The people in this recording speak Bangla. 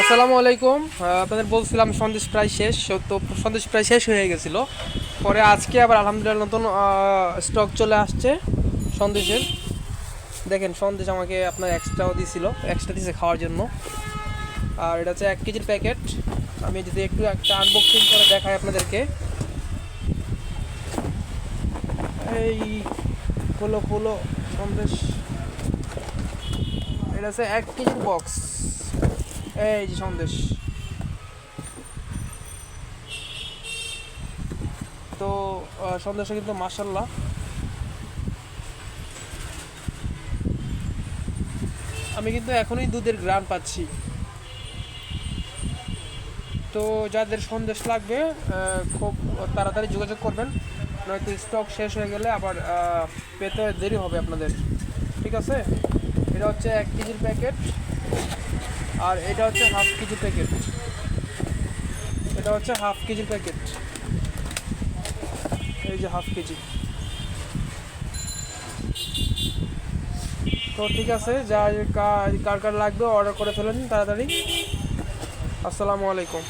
আসসালামু আলাইকুম। আপনাদের বলছিলাম সন্দেশ প্রায় শেষ, তো সন্দেশ প্রায় শেষ হয়ে গেছিল। পরে আজকে আবার আলহামদুলিল্লাহ নতুন স্টক চলে আসছে সন্দেশের। দেখেন, সন্দেশ আমাকে আপনার এক্সট্রাও দিয়েছিল এক্সট্রা দিয়েছে খাওয়ার জন্য। আর এটা হচ্ছে এক কেজির প্যাকেট আমি যদি একটু একটা আনবক্সিং করে দেখাই আপনাদেরকে। এই হলো হলো সন্দেশ। এটা হচ্ছে এক কেজির বক্স এই যে সন্দেশ তো সন্দেশটা কিন্তু মাসাল্লাহ আমি কিন্তু এখনই দুধের গ্রান পাচ্ছি তো যাদের সন্দেশ লাগবে খুব তাড়াতাড়ি যোগাযোগ করবেন নয়তো স্টক শেষ হয়ে গেলে আবার আহ, পেতে দেরি হবে আপনাদের। ঠিক আছে? এটা হচ্ছে এক কেজির প্যাকেট আর এটা হচ্ছে হাফ কেজি প্যাকেট। এটা হচ্ছে হাফ কেজির প্যাকেট। এই যে হাফ কেজি। তো ঠিক আছে যা কার কার লাগবে অর্ডার করে ফেলেন তাড়াতাড়ি। আসসালামু আলাইকুম।